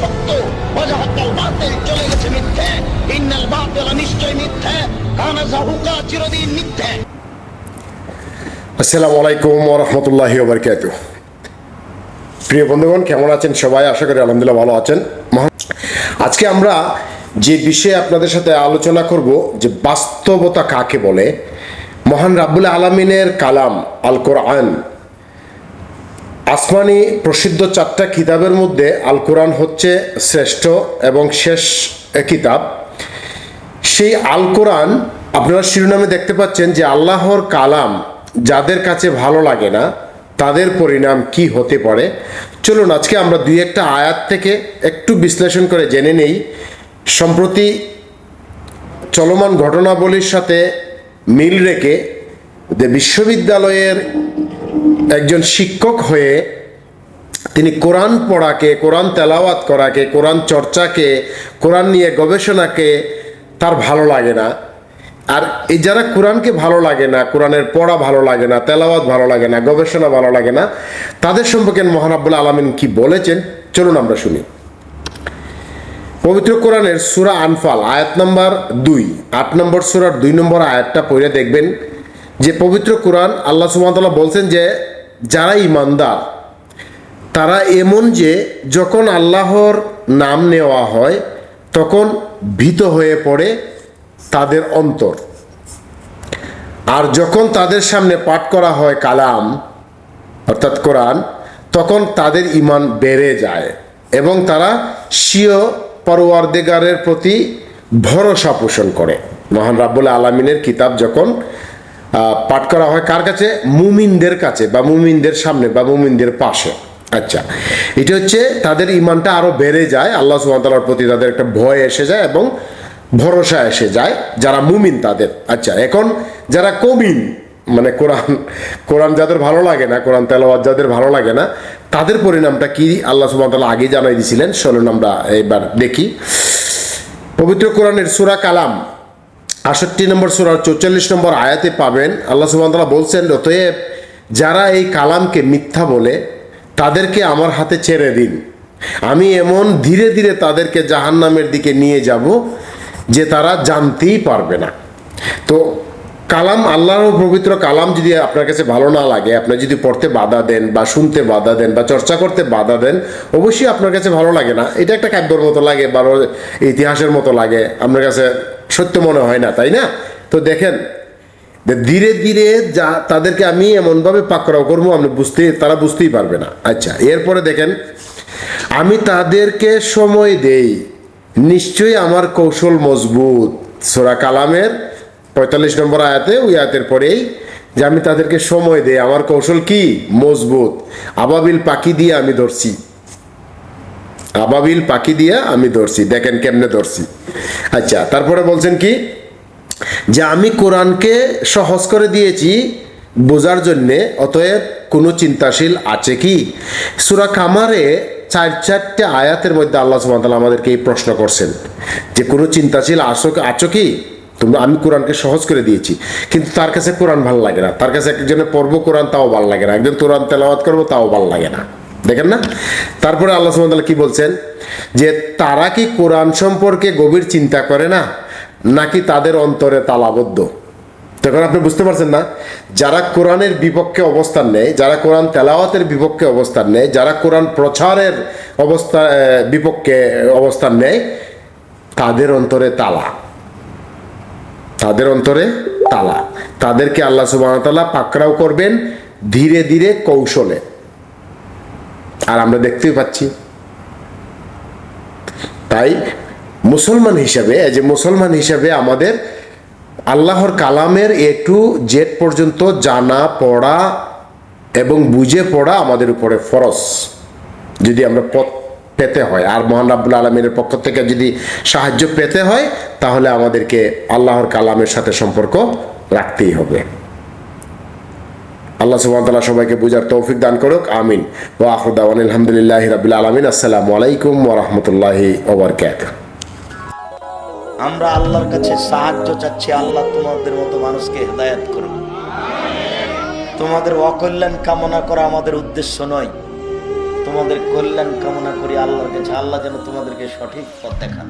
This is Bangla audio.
সত্য। বাতিল চলে গেছে মিথ্যে। ইন্নাল বাতিল নিশ্চয় মিথ্যে। কানা জাহুকা চিরদিন মিথ্যে। আসসালামু আলাইকুম ওরহমতুল্লাহ বারকাত প্রিয় বন্ধুগণ, কেমন আছেন সবাই? আশা করি আলহামদুলিল্লাহ ভালো আছেন। আজকে আমরা যে বিষয়ে আপনাদের সাথে আলোচনা করব, যে বাস্তবতা কাকে বলে, মহান রাব্বুল আলমিনের কালাম আল কোরআন আসমানি প্রসিদ্ধ চারটা কিতাবের মধ্যে আল কোরআন হচ্ছে শ্রেষ্ঠ এবং শেষ কিতাব। সেই আল কোরআন আপনারা শিরোনামে দেখতে পাচ্ছেন যে আল্লাহর কালাম যাদের কাছে ভালো লাগে না, তাদের পরিণাম কি হতে পারে? চলুন, আজকে আমরা দুই একটা আয়াত থেকে একটু বিশ্লেষণ করে জেনে নেই। সম্প্রতি চলমান ঘটনাবলীর সাথে মিল রেখে যে বিশ্ববিদ্যালয়ের একজন শিক্ষক হয়ে তিনি কোরআন পড়াকে, কোরআন তেলাওয়াত করাকে, কোরআন চর্চাকে, কোরআন নিয়ে গবেষণাকে তার ভালো লাগে না। আর এই যারা কোরআনকে ভালো লাগে না, কোরআনের পড়া ভালো লাগে না, তেলাওয়াত ভালো লাগে না, গবেষণা ভালো লাগে না, তাদের সম্পর্কে মহানাব্বুল আলমিন কি বলেছেন? চলুন আমরা শুনি। পবিত্র কোরআনের সুরা আনফাল, আয়াত নাম্বার দুই। আট নম্বর সুরার দুই নম্বর আয়াতটা পড়ে দেখবেন। যে পবিত্র কোরআন আল্লাহ সুমতলা বলছেন যে, যারা ইমানদার তারা এমন যে, যখন আল্লাহর নাম নেওয়া হয়, তখন ভীত হয়ে পড়ে তাদের অন্তর। আর যখন তাদের সামনে পাঠ করা হয় কালাম, অর্থাৎ কোরআন, তখন তাদের ইমান বেড়ে যায় এবং তারা স্বীয় পরওয়ারদেগারের প্রতি ভরসা পোষণ করে। মহান রাব্বুল আলমিনের কিতাব যখন পাঠ করা হয় কার কাছে? মুমিনদের কাছে বা মুমিনদের সামনে বা মুমিনদের পাশে। আচ্ছা এটা হচ্ছে তাদের ইমানটা আরও বেড়ে যায়, আল্লাহ সুমতালার প্রতি তাদের একটা ভয় এসে যায় এবং ভরসা এসে যায়, যারা মুমিন তাদের। আচ্ছা এখন যারা কমিন মানে কোরআন কোরআন যাদের ভালো লাগে না, কোরআন তেলাওয়াত যাদের ভালো লাগে না, তাদের পরিণামটা কি? আল্লাহ সুমতাল্লাহ আগে জানাই দিয়েছিলেন চলুন আমরা এবার দেখি। পবিত্র কোরআনের সুরা কালাম আষট্টি নম্বর সুরার চৌচল্লিশ নম্বর আয়াতে পাবেন। আল্লাহ সুবহানাহু বলছেন, অতএব যারা এই কালামকে মিথ্যা বলে, তাদেরকে আমার হাতে ছেড়ে দিন। আমি এমন ধীরে ধীরে তাদেরকে জাহান্নামের দিকে নিয়ে যাব যে তারা জানতেই পারবে না। তো কালাম, আল্লাহর পবিত্র কালাম যদি আপনার কাছে ভালো না লাগে, আপনি যদি পড়তে বাধা দেন বা শুনতে বাধা দেন বা চর্চা করতে বাধা দেন, অবশ্যই আপনার কাছে ভালো লাগে না। এটা একটা কাব্যর মতো লাগে বা ইতিহাসের মতো লাগে। আপনার কাছে সত্য মনে হয় না, তাই না? তো দেখেন ধীরে ধীরে যা তাদেরকে আমি এমনভাবে পাকড়াও করব, আপনি বুঝতে, তারা বুঝতেই পারবে না। আচ্ছা এরপরে দেখেন, আমি তাদেরকে সময় দেই। নিশ্চয়ই আমার কৌশল মজবুত। সোরা কালামের পঁয়তাল্লিশ নম্বর আয়াতে, ওই আয়াতের পরেই যে আমি তাদেরকে সময় দেই। আমার কৌশল কি? মজবুত। আবাবিল পাখি দিয়ে আমি ধরছি। আবাবিল পাখি দিয়ে আমি ধরছি। দেখেন কেমনে ধরছি। আচ্ছা তারপরে বলছেন কি? যে আমি কোরআনকে সহজ করে দিয়েছি বোঝার জন্যে, অতএব কোনো চিন্তাশীল আছে কি? সুরা কামারে চার, চারটে আয়াতের মধ্যে আল্লাহ সুবহানাহু আমাদেরকে এই প্রশ্ন করছেন। যে কোনো চিন্তাশীল আছো আছো কি? তোমরা, আমি কোরআনকে সহজ করে দিয়েছি। কিন্তু তার কাছে কোরআন ভালো লাগে না। তার কাছে একজনের পর্ব কোরআন, তাও ভালো লাগে না। একজন কোরআন তেলাওয়াত করব, তাও ভালো লাগে না। দেখেন না? তারপরে আল্লাহ সুবহানাহু কি বলছেন? যে তারা কি কোরআন সম্পর্কে গভীর চিন্তা করে না? নাকি তাদের অন্তরে তালাবদ্ধ? তখন আপনি বুঝতে পারছেন না? যারা কোরআনের বিপক্ষে অবস্থান নেয়, যারা কোরআন তেলাওয়াতের বিপক্ষে অবস্থান নেয়, যারা কোরআন প্রচারের অবস্থা বিপক্ষে অবস্থান নেয়, তাদের অন্তরে তালা। তাদের অন্তরে তালা। তাদেরকে আল্লাহ সুবাহতাল্লাহ পাকড়াও করবেন ধীরে ধীরে কৌশলে। আর আমরা দেখতেই পাচ্ছি। তাই মুসলমান হিসাবে যে মুসলমান হিসাবে আমাদের আল্লাহর কালামের এ টু জেড পর্যন্ত জানা, পড়া এবং বুঝে পড়া আমাদের উপরে ফরস যদি আমরা পথ পেতে হয়, আর মহান রাব্বুল আলমীর পক্ষ থেকে যদি সাহায্য পেতে হয়, তাহলে আমাদেরকে আল্লাহর কালামের সাথে সম্পর্ক রাখতেই হবে। আল্লাহ সুবহানাহু সবাইকে বুঝার তৌফিক দান করুক, আমিন। ওয়া আখিরু দাওয়ানা আলহামদুলিল্লাহি রাব্বিল আলামিন। আসসালামু আলাইকুম ওয়া রাহমাতুল্লাহি ওয়া বারাকাতুহু। আমরা আল্লাহর কাছে সাহায্য চাচ্ছি, আল্লাহ তোমাদের মতো মানুষকে হেদায়াত করুন তোমাদের অকল্যাণ কামনা করা আমাদের উদ্দেশ্য নয়। তোমাদের কল্যাণ কামনা করি আল্লাহর কাছে, আল্লাহ যেন তোমাদেরকে সঠিক পথ দেখান।